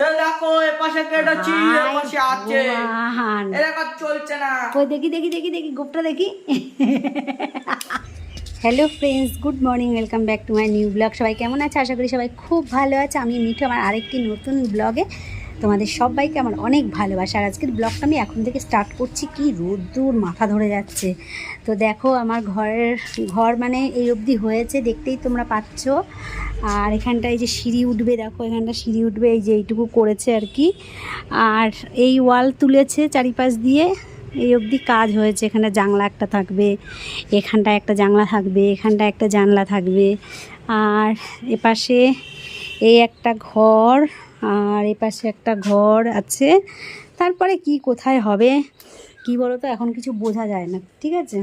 এ দেখো এপাশে কেটেছি এপাশে আছে এরকম চলছে না। ওই দেখি দেখি দেখি দেখি গোপটা দেখি। Hello friends good morning welcome back to my new blog সবাই কেমন আছে? আশা করি সবাই খুব ভালো আছে। আমি মিঠু আমার আরেকটি নতুন ব্লগে তোমাদের সবাইকে আমার অনেক ভালোবাসা। আর আজকের ব্লগটা আমি এখন থেকে স্টার্ট করছি কি? রোদ্দুর মাথা ধরে যাচ্ছে। তো দেখো, আমার ঘরের, ঘর মানে এই অবধি হয়েছে, দেখতেই তোমরা পাচ্ছ। আর এখানটায় যে সিঁড়ি উঠবে, দেখো, এখানটা সিঁড়ি উঠবে, এই যে এইটুকু করেছে আর কি। আর এই ওয়াল তুলেছে চারিপাশ দিয়ে। এই অবধি কাজ হয়েছে, এখানে জানলা একটা থাকবে, এখানটায় একটা জানলা থাকবে, এখানটায় একটা জানলা থাকবে। আর এপাশে এই একটা ঘর আর এপাশে একটা ঘর আছে। তারপরে কি কোথায় হবে, কি বলো তো এখন কিছু বোঝা যায় না, ঠিক আছে?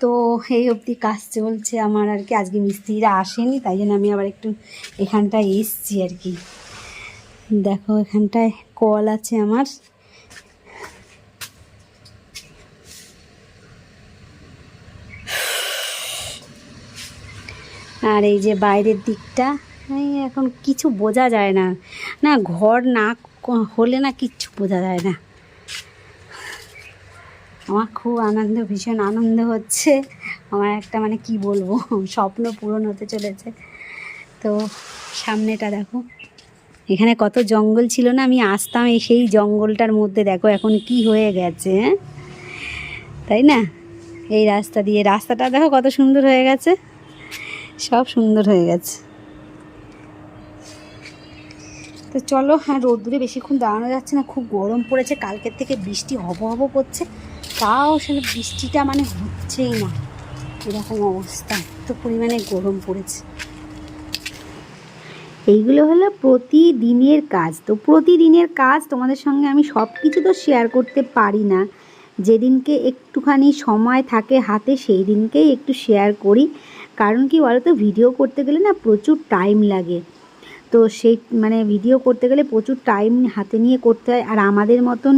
তো এই অবধি কাজ চলছে আমার আর কি। আজকে মিস্ত্রিরা আসেনি, তাই জন্য আমি আবার একটু এখানটায় এসছি আর কি। দেখো, এখানটায় কল আছে আমার। আর এই যে বাইরের দিকটা এখন কিছু বোঝা যায় না। না, ঘর না হলে না কিচ্ছু বোঝা যায় না। আমার খুব আনন্দ, ভীষণ আনন্দ হচ্ছে। আমার একটা মানে কি বলব, স্বপ্ন পূরণ হতে চলেছে। তো সামনেটা দেখো। এখানে কত জঙ্গল ছিল না, আমি আসতাম এই সেই জঙ্গলটার মধ্যে। দেখো এখন কি হয়ে গেছে হ্যাঁ? তাই না? এই রাস্তা দিয়ে, রাস্তাটা দেখো কত সুন্দর হয়ে গেছে। সব সুন্দর হয়ে গেছে। তো চলো হ্যাঁ রোদ্দুরে বেশিক্ষণ দাঁড়ানো যাচ্ছে না, খুব গরম পড়েছে, কালকের থেকে বৃষ্টি হব হব করছে, তাও আসলে বৃষ্টিটা মানে হচ্ছেই না, এরকম অবস্থা, এত পরিমাণে গরম পড়েছে। এইগুলো হলো প্রতিদিনের কাজ, তো প্রতিদিনের কাজ তোমাদের সঙ্গে আমি সব কিছু তো শেয়ার করতে পারি না, যেদিনকে একটুখানি সময় থাকে হাতে সেই দিনকেই একটু শেয়ার করি, কারণ কি বলো তো ভিডিও করতে গেলে না প্রচুর টাইম লাগে। তো সেই মানে ভিডিও করতে গেলে প্রচুর টাইম হাতে নিয়ে করতে হয়। আর আমাদের মতন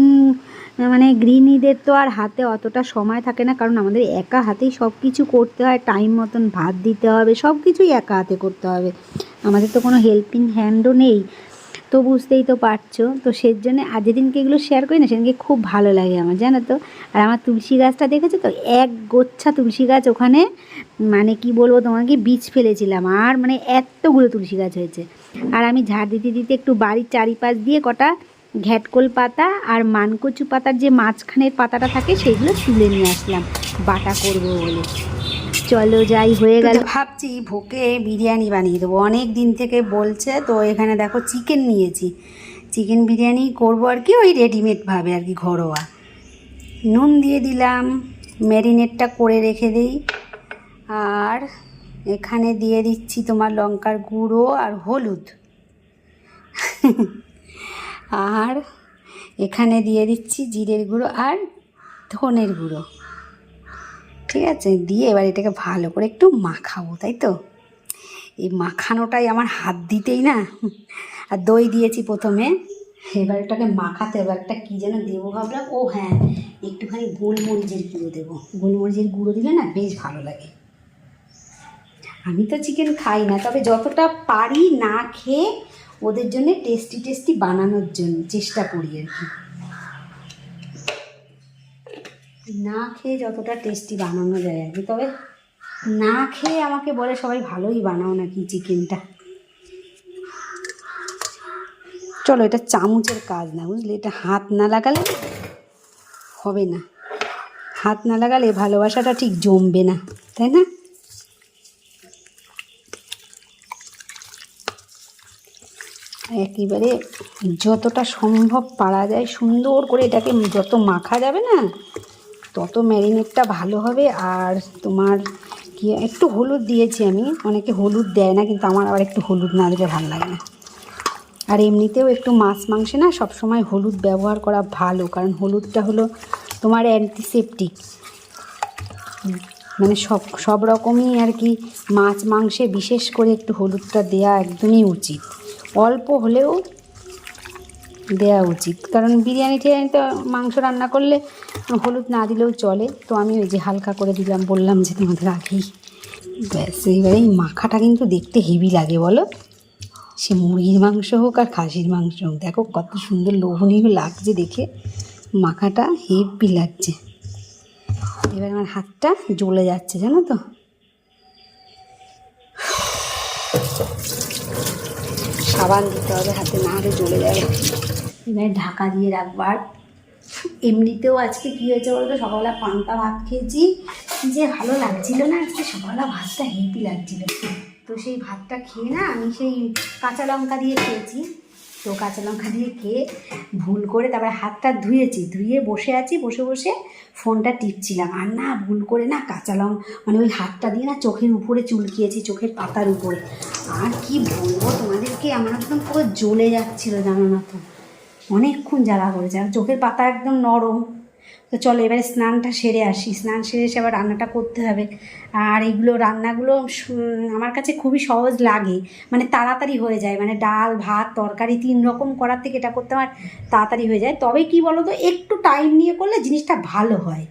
মানে গৃহিণীদের তো আর হাতে অতটা সময় থাকে না, কারণ আমাদের একা হাতেই সব কিছু করতে হয়। টাইম মতন ভাত দিতে হবে সব কিছুই একা হাতে করতে হবে। আমাদের তো কোনো হেল্পিং হ্যান্ডও নেই। তো বুঝতেই তো পারছ। তো সেই জন্য আর যেদিনকে এগুলো শেয়ার করি না, সেদিনকে খুব ভালো লাগে আমার, জানো তো? আর আমার তুলসী গাছটা দেখেছ তো? এক গোচ্ছা তুলসী গাছ ওখানে মানে কি বলব তোমাকে, বীজ ফেলেছিলাম। আর মানে এতগুলো তুলসী গাছ হয়েছে। আর আমি ঝাড় দিতে দিতে একটু বাড়ির চারিপাশ দিয়ে কটা ঘ্যাটকোল পাতা আর মানকচু পাতার যে মাঝখানের পাতাটা থাকে সেগুলো তুলে নিয়ে আসলাম। বাটা করব বলে। চলো যাই, হয়ে গেল। ভাবছি ভোকে বিরিয়ানি বানিয়ে দেবো। অনেক দিন থেকে বলছে, তো এখানে দেখো চিকেন নিয়েছি। চিকেন বিরিয়ানি করব আর কি, ওই রেডিমেডভাবে আর কি, ঘরোয়া। নুন দিয়ে দিলাম ম্যারিনেটটা করে রেখে দিই। আর এখানে দিয়ে দিচ্ছি তোমার লঙ্কার গুঁড়ো আর হলুদ। আর এখানে দিয়ে দিচ্ছি জিরের গুঁড়ো আর ধনের গুঁড়ো। ঠিক আছে? দিয়ে এবার এটাকে ভালো করে একটু মাখাবো, তাই তো? এই মাখানোটাই আমার হাত দিতেই না। আর দই দিয়েছি প্রথমে। এবার এটাকে মাখাতে এবার একটা কী যেন দেবো ভাবলাম। ও হ্যাঁ একটুখানি গোলমরিচের গুঁড়ো দেবো। গোলমরিচের গুঁড়ো দিলে না বেশ ভালো লাগে। আমি তো চিকেন খাই না, তবে যতটা পারি না খেয়ে ওদের জন্য টেস্টি টেস্টি বানানোর জন্য চেষ্টা করি আর কি। না খেয়ে যতটা টেস্টি বানানো যায় আর কি, তবে না খেয়ে আমাকে বলে সবাই ভালোই বানাও নাকি চিকেনটা চলো, এটা চামচের কাজ না, বুঝলে? এটা হাত না লাগালে হবে না। হাত না লাগালে ভালোবাসাটা ঠিক জমবে না, তাই না? একেবারে যতটা সম্ভব পারা যায়, সুন্দর করে এটাকে যত মাখা যাবে না, তত ম্যারিনেটটা ভালো হবে। আর তোমার কি, একটু হলুদ দিয়েছি আমি, অনেকে হলুদ দেয় না, কিন্তু আমার আবার একটু হলুদ না দিলে ভালো লাগে না। আর এমনিতেও একটু মাছ মাংসে না, সবসময় হলুদ ব্যবহার করা ভালো, কারণ হলুদটা হলো তোমার অ্যান্টিসেপটিক মানে সব সব রকমই আর কি মাছ মাংসে বিশেষ করে একটু হলুদটা দেওয়া একদমই উচিত। অল্প হলেও দেওয়া উচিত। কারণ বিরিয়ানি টিরিয়ানি তো মাংস রান্না করলে হলুদ না দিলেও চলে। তো আমি ওই যে হালকা করে দিলাম, বললাম যে তোমাদের আগেই। ব্যাস, এইবারে এই মাখাটা কিন্তু দেখতে হেভি লাগে বলো। সে মুরগির মাংস হোক আর খাসির মাংস হোক, দেখো কত সুন্দর লোভনীয় লাগছে দেখে। মাখাটা হেভি লাগছে। এবার আমার হাতটা জ্বলে যাচ্ছে, জানো তো? সাবান দিতে হবে, হাতে না হলে জ্বলে যাবে এবার ঢাকা দিয়ে রাখবার এমনিতেও আজকে কী হয়েছে বলতো? সকালবেলা পান্তা ভাত খেয়েছি। যে ভালো লাগছিল না আজকে, সকালবেলা ভাতটা হেভি লাগছিল। তো সেই ভাতটা খেয়ে না আমি সেই কাঁচা লঙ্কা দিয়ে খেয়েছি। তো কাঁচা লঙ্কা দিয়ে খেয়ে ভুল করে তারপরে হাতটা ধুয়েছি, ধুয়ে বসে আছি, বসে বসে ফোনটা টিপছিলাম। আর না, ভুল করে না কাঁচা লঙ্কা মানে ওই হাতটা দিয়ে না চোখের উপরে চুলকিয়েছি, চোখের পাতার উপরে। আর কি বলব তোমাদেরকে, আমার একদম পুরো জ্বলে যাচ্ছিল জানো না তো। অনেকক্ষণ জ্বালা করেছে, আর চোখের পাতা একদম নরম। তো চলো এবারে স্নানটা সেরে আসি। স্নান সেরে এসে আবার রান্নাটা করতে হবে। আর এগুলো রান্নাগুলো আমার কাছে খুবই সহজ লাগে। মানে তাড়াতাড়ি হয়ে যায়। মানে ডাল, ভাত, তরকারি তিন রকম করার থেকে এটা করতে আমার তাড়াতাড়ি হয়ে যায়। তবে কি বলো তো একটু টাইম নিয়ে করলে জিনিসটা ভালো হয়।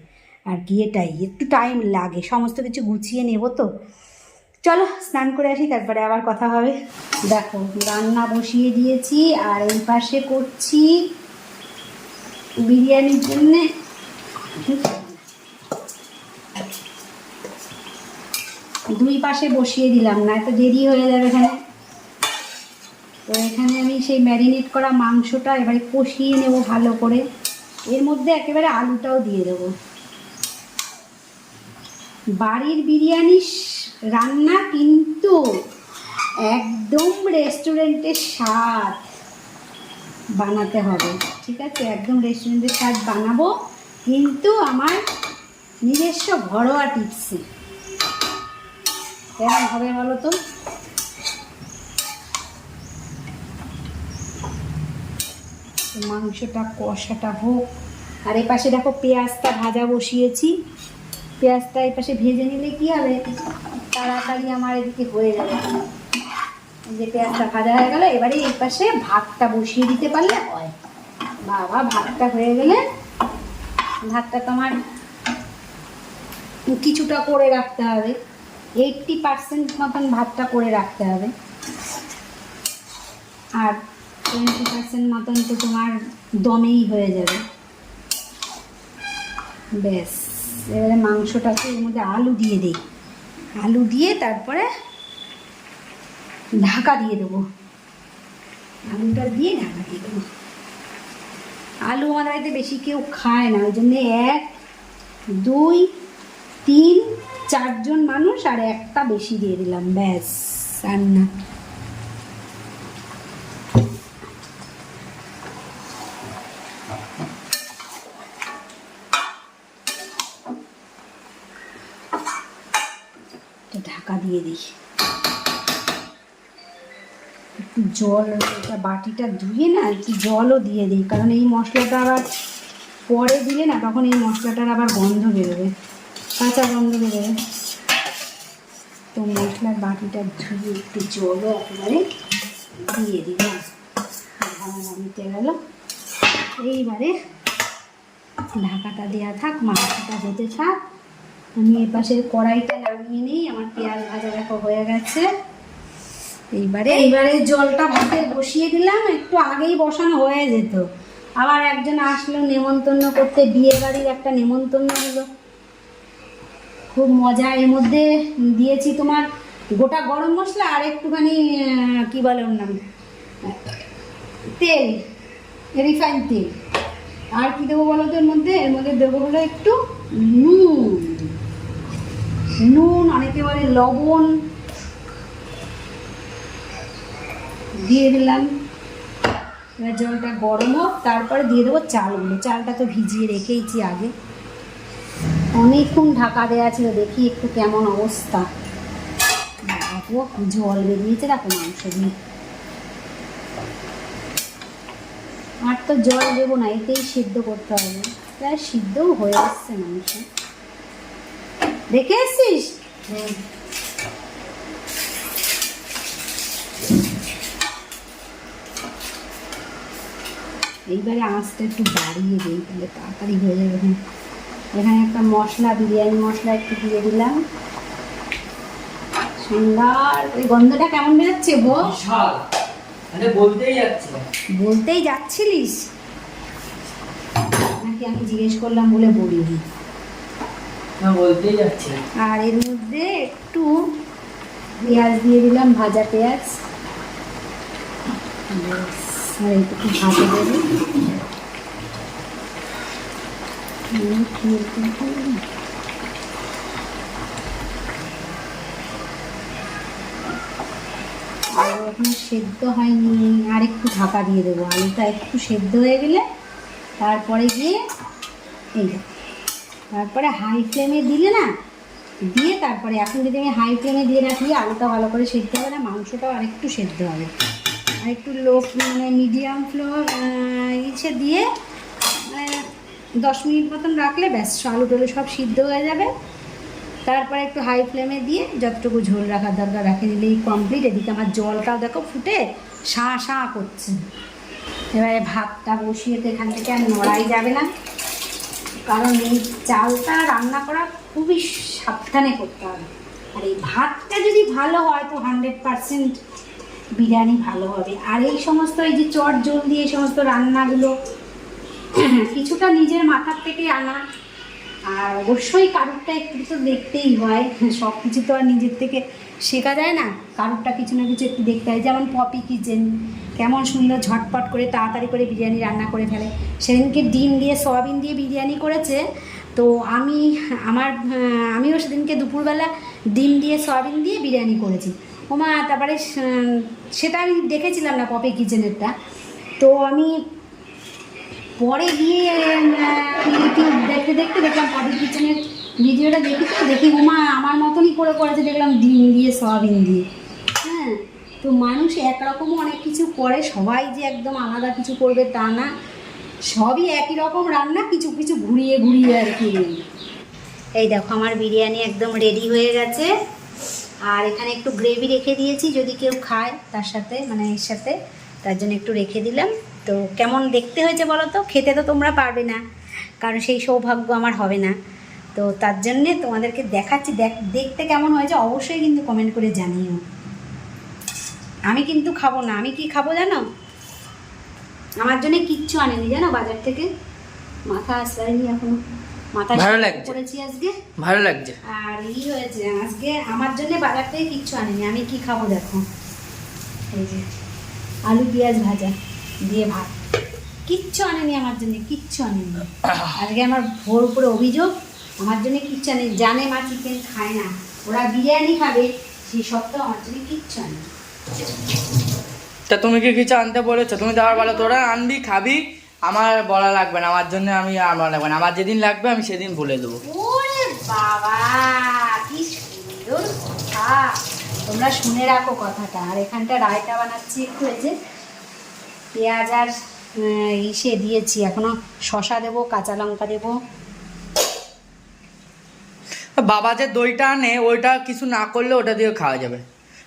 আর কি এটাই, একটু টাইম লাগে। সমস্ত কিছু গুছিয়ে নেব তো। চলো স্নান করে আসি, তারপরে আবার কথা হবে। দেখো, রান্না বসিয়ে দিয়েছি। আর এই পাশে করছি বিরিয়ানির জন্যে দুই পাশে বসিয়ে দিলাম না এত দেরি হয়ে যাবে এখানে। তো এখানে আমি সেই ম্যারিনেট করা মাংসটা এবারে কষিয়ে নেব ভালো করে। এর মধ্যে একেবারে আলুটাও দিয়ে দেবো। বাড়ির বিরিয়ানি রান্না কিন্তু একদম রেস্টুরেন্টের স্বাদ বানাতে হবে, ঠিক আছে? একদম রেস্টুরেন্টের স্বাদ বানাবো। কিন্তু আমার নিজস্ব ঘরোয়া টিপসে। কেমন হবে বলো তো? মাংসটা কষাটা হোক। আর এই পাশে দেখো পেঁয়াজটা ভাজা বসিয়েছি। পেঁয়াজটা এই পাশে ভেজে নিলে কি হবে? তাড়াতাড়ি আমার এদিকে হয়ে যাবে। যে পেঁয়াজটা ভাজা হয়ে গেল, এবারে এই পাশে ভাতটা বসিয়ে দিতে পারলে হয়। বাবা, ভাতটা হয়ে গেলে ভাতটা তোমার কিছুটা করে রাখতে হবে। এইটটি পার্সেন্ট মতন ভাতটা করে রাখতে হবে। আর টোয়েন্টি পার্সেন্ট মতন তো তোমার দমেই হয়ে যাবে। ব্যাস, এবারে মাংসটাকে এর মধ্যে আলু দিয়ে দিই। আলু দিয়ে তারপরে ঢাকা দিয়ে দেবো। আলুটা দিয়ে ঢাকা দিয়ে দেবো। আলু আমার বাড়িতে বেশি কেউ খায় না ওই জন্যে এক, দুই, তিন, চারজন মানুষ আর একটা বেশি দিয়ে দিলাম, ব্যাস রান্না ঢাকা দিয়ে দিই। জল এটা বাটিটা ধুয়ে না একটু জলও দিয়ে দিই, কারণ এই মশলাটা আবার পরে দিলে না তখন এই মশলাটার আবার গন্ধ বেরোবে, কাঁচা গন্ধ বেরোবে। তো মশলার বাটিটা ধুয়ে একটু জলও একেবারে দিয়ে ঢাকা নিতে গেল। এইবারে ঢাকাটা দেওয়া থাক মাংসটা হতে থাক। আমি এ পাশের কড়াইটা নামিয়ে নিই, আমার পেঁয়াজ ভাজা দেখো হয়ে গেছে। এইবারে এইবারে জলটা ভাতে বসিয়ে দিলাম, একটু আগেই বসানো হয়ে যেত। আবার একজন আসলো নেমন্তন্ন করতে, বিয়ে বাড়ির একটা নেমন্তন্ন হলো। খুব মজা, এর মধ্যে দিয়েছি তোমার গোটা গরম মশলা আর একটুখানি কি বলে ওর নাম? তেল রিফাইন তেল। আর কি দেবো বলো তো এর মধ্যে? এর মধ্যে দেবো হলো একটু নুন। নুন, অনেকে বলে লবণ। দিয়ে দিলাম। এবার জলটা গরম হোক, তারপরে দিয়ে দেবো চালগুলো। চালটা তো ভিজিয়ে রেখেইছি আগে। অনেকক্ষণ ঢাকা দেওয়া ছিল, দেখি একটু কেমন অবস্থা। জল বেরিয়েছে, দেখো মাংস দিয়ে। আর তো জল দেবো না, এতেই সিদ্ধ করতে হবে। প্রায় সিদ্ধও হয়ে আসছে মাংস। দেখে এসছিস? এইবারে আঁচটা একটু বাড়িয়ে দিই তাহলে তাড়াতাড়ি হয়ে যাবে এখানে। এখানে একটা মশলা বিরিয়ানি মশলা একটু দিয়ে দিলাম। সুন্দর। ওই গন্ধটা কেমন বেরোচ্ছে গো? বলতেই যাচ্ছে। বলতেই যাচ্ছিলিস? নাকি আমি জিজ্ঞেস করলাম বলে বলিনি। বলতেই যাচ্ছে। আর এর মধ্যে একটু পেঁয়াজ দিয়ে দিলাম ভাজা পেঁয়াজ। আর একটু ভাজা দেবে আর এখন সেদ্ধ হয়নি, আর একটু ঢাকা দিয়ে দেবো। আলুটা একটু সেদ্ধ হয়ে গেলে তারপরে গিয়ে এই তারপরে হাই ফ্লেমে দিলে না, দিয়ে তারপরে এখন যদি আমি হাই ফ্লেমে দিয়ে রাখি, আলুটা ভালো করে সেদ্ধ হবে না, মাংসটাও আরেকটু সেদ্ধ হবে। একটু লো মানে মিডিয়াম ফ্লোর ইচ্ছে দিয়ে দশ মিনিট মতন রাখলে ব্যাস, আলু টলু সব সিদ্ধ হয়ে যাবে। তারপরে একটু হাই ফ্লেমে দিয়ে যতটুকু ঝোল রাখার দরকার রাখে দিলেই কমপ্লিট এদিকে আমার জলটাও দেখো ফুটে শাঁ শাঁ করছে। এবারে ভাতটা বসিয়ে তো এখান থেকে আর নড়াই যাবে না। কারণ এই চালটা রান্না করা খুবই সাবধানে করতে হবে। আর এই ভাতটা যদি ভালো হয় তো হান্ড্রেড পারসেন্ট বিরিয়ানি ভালো হবে। আর এই সমস্ত এই যে চট জল দিয়ে এই সমস্ত রান্নাগুলো, কিছুটা নিজের মাথার থেকে আনা। আর অবশ্যই কারুরটা একটু তো দেখতেই হয় সব কিছু তো আর নিজের থেকে শেখা যায় না। কারুরটা কিছু না কিছু একটু দেখতে হয়। যেমন পপি কিচেন, কেমন সুন্দর ঝটপট করে তাড়াতাড়ি করে বিরিয়ানি রান্না করে ফেলে। সেদিনকে ডিম দিয়ে, সয়াবিন দিয়ে বিরিয়ানি করেছে। তো আমি, আমার আমিও সেদিনকে দুপুরবেলা ডিম দিয়ে, সয়াবিন দিয়ে বিরিয়ানি করেছি। ওমা, তারপরে সেটা আমি দেখেছিলাম না পপি কিচেনেরটা। তো আমি পরে গিয়ে ইউটিউব দেখতে দেখতে দেখলাম পপি কিচেনের ভিডিওটা দেখি তো, দেখি উমা আমার মতনই করে করেছে, দেখলাম ডিম দিয়ে, সয়াবিন দিয়ে। হ্যাঁ তো মানুষ একরকমও অনেক কিছু করে, সবাই যে একদম আলাদা কিছু করবে তা না। সবই একই রকম রান্না, কিছু কিছু ঘুরিয়ে ঘুরিয়ে আর কি। এই দেখো, আমার বিরিয়ানি একদম রেডি হয়ে গেছে। আর এখানে একটু গ্রেভি রেখে দিয়েছি যদি কেউ খায় তার সাথে মানে এর সাথে। তার জন্য একটু রেখে দিলাম। তো কেমন দেখতে হয়েছে বলো তো? খেতে তো তোমরা পারবে না, কারণ সেই সৌভাগ্য আমার হবে না। তো তার জন্যে তোমাদেরকে দেখাচ্ছি, দেখ, দেখতে কেমন হয়েছে অবশ্যই কিন্তু কমেন্ট করে জানিও। আমি কিন্তু খাব না। আমি কি খাব জানো? আমার জন্য কিচ্ছু আনেনি জানো বাজার থেকে? মাথা আসলাইনি এখনও। ভালো লাগছে। করেছি আজকে। ভালো লাগছে। আর ই হয়েছে আজকে আমার জন্য বাজার থেকে কিচ্ছু আনেনি আমি কি খাব দেখো। এই যে আলু পেঁয়াজ ভাজা দিয়ে ভাত। কিচ্ছু আনেনি আমার জন্য কিচ্ছু আনেনি। আজকে আমার ভোর উপরে অভিযোগ আমার জন্য কিচ্ছু আনেনি জানে মা চিকেন খায় না। ওরা বিরিয়ানি খাবে সেই সত্ত্বেও আমার জন্য কিচ্ছু আনেনি। তা তুমি কি কিছু আনতে বলেছ? তুমি তো আবার বলো তোরা আনবি খাবি। আমার বলা লাগবে না আমার জন্য আমি আর বলা লাগবে না। আমার যেদিন লাগবে আমি সেদিন বলে দেবো। ওরে বাবা কি সুন্দর কথা। তোমরা শুনে রাখো কথাটা। আর এখানটা রায়তা বানাচ্ছি একটু এই যে পেঁয়াজ আর ইসে দিয়েছি। এখনও শশা দেবো কাঁচা লঙ্কা দেবো। বাবা যে দইটা আনে ওইটা কিছু না করলে ওটা দিয়ে খাওয়া যাবে।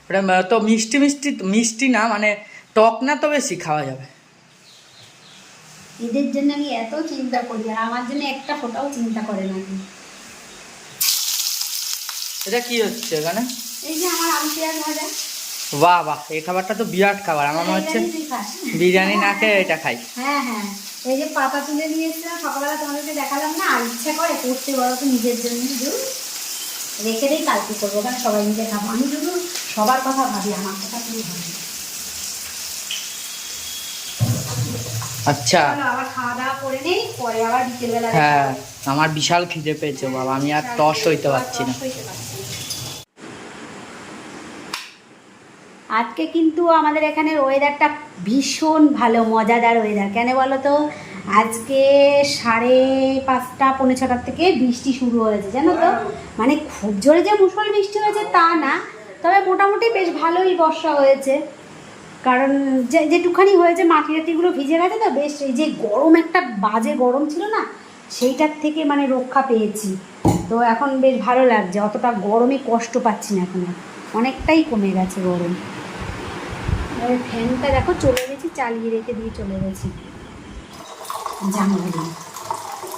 ওটা তো মিষ্টি মিষ্টি মিষ্টি না মানে টক না তো বেশি খাওয়া যাবে। এদের জন্য আমি এত চিন্তা করি আর আমার জন্য একটা ফোটাও চিন্তা করে না এটা কি হচ্ছে এখানে? এই যে আমার আলু পেঁয়াজ ভাজা। বাহ বাহ এই খাবারটা তো বিরাট খাবার। আমার মনে হচ্ছে বিরিয়ানি না খেয়ে এটা খাই। হ্যাঁ হ্যাঁ। এই যে পাতা তুলে নিয়ে এসেছিলাম সকালবেলা তোমাদেরকে দেখালাম না আর ইচ্ছা করে করতে বলো তো নিজের জন্য রেখে দিই কালকে করব ওখানে সবাই মিলে খাব। আমি শুধু সবার কথা ভাবি আমার কথা তুমি ভাবি আচ্ছা চলো আবার খাওয়া দাওয়া করে নেই পরে আবার বিকেলবেলা দেখা হ্যাঁ আমার বিশাল খিদে পেয়েছে বাবা আমি আর টস হইতে পারছি না। টস হইতে পারছি না। আজকে কিন্তু আমাদের এখানে ওয়েদারটা ভীষণ ভালো মজাদার ওয়েদার কেন বলো তো আজকে সাড়ে পাঁচটা পৌনে ছটার থেকে বৃষ্টি শুরু হয়েছে জানো তো? মানে খুব জোরে যে মুসল বৃষ্টি হয়েছে তা না তবে মোটামুটি বেশ ভালোই বর্ষা হয়েছে। কারণ যে যেটুখানি হয়েছে, মাটি টাটিগুলো ভিজে গেছে তো, বেশ এই যে গরম, একটা বাজে গরম ছিল না, সেইটার থেকে মানে রক্ষা পেয়েছি। তো এখন বেশ ভালো লাগছে, অতটা গরমে কষ্ট পাচ্ছি না এখন অনেকটাই কমে গেছে গরম। ফ্যানটা দেখো, চলে গেছি, চালিয়ে রেখে দিয়ে চলে গেছি।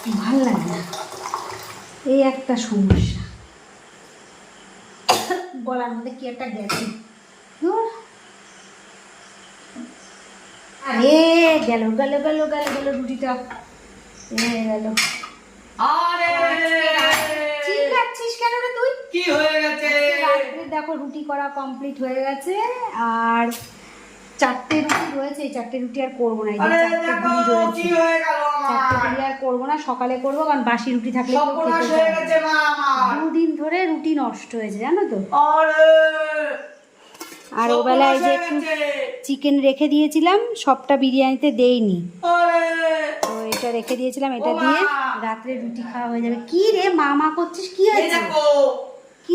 দিয়ে ভালো লাগে না। এই একটা সমস্যা। গলার মধ্যে কি একটা গেছে ধুর। আরে গেল গেল গেল গেল গেল রুটিটা। এ গেল। আরে চিল্লাচ্ছিস কেন রে তুই? কি হয়ে গেছে? দেখো রুটি করা কমপ্লিট হয়ে গেছে আর চারটে রুটি রয়েছে এই চারটে রুটি আর করব না এই চারটে রুটি রয়েছে। হয়ে গেল চারটে রুটি আর করব না সকালে করব কারণ বাসি রুটি থাকলে কেউ সর্বনাশ হয়ে গেছে মা আমার। দুদিন ধরে রুটি নষ্ট হয়েছে জানো তো? আরে ওবেলায় যে একটু চিকেন রেখে দিয়েছিলাম সবটা বিরিয়ানিতে দেইনি। তো এটা রেখে দিয়েছিলাম এটা দিয়ে রাত্রে রুটি খাওয়া হয়ে যাবে। কি রে মামা করছিস কি হয়েছে?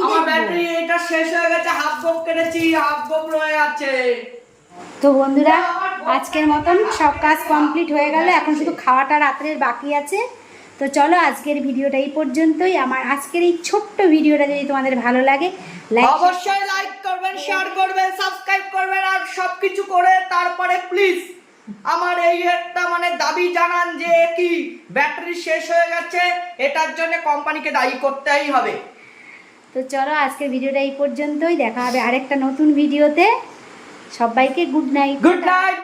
আমার ব্যাটারি এটা শেষ হয়ে গেছে হাফ বক কেটেছি হাফ বক রয়ে আছে তো বন্ধুরা আজকের মতন সব কাজ কমপ্লিট হয়ে গেল এখন শুধু খাওয়াটা রাত্রের বাকি আছে। তো চলো আজকের ভিডিওটা এই পর্যন্তই। আমার আজকের এই ছোট্ট ভিডিওটা যদি তোমাদের ভালো লাগে লাইক অবশ্যই লাইক করবেন শেয়ার করবেন সাবস্ক্রাইব করবেন আর সবকিছু করে তারপরে প্লিজ আমার এই একটা মানে দাবি জানান যে কি ব্যাটারি শেষ হয়ে গেছে এটার জন্য কোম্পানিকে দায়ী করতেই হবে। তো চলো আজকে ভিডিওটা এই পর্যন্তই দেখা হবে আরেকটা নতুন ভিডিওতে। সবাইকে গুড নাইট গুড নাইট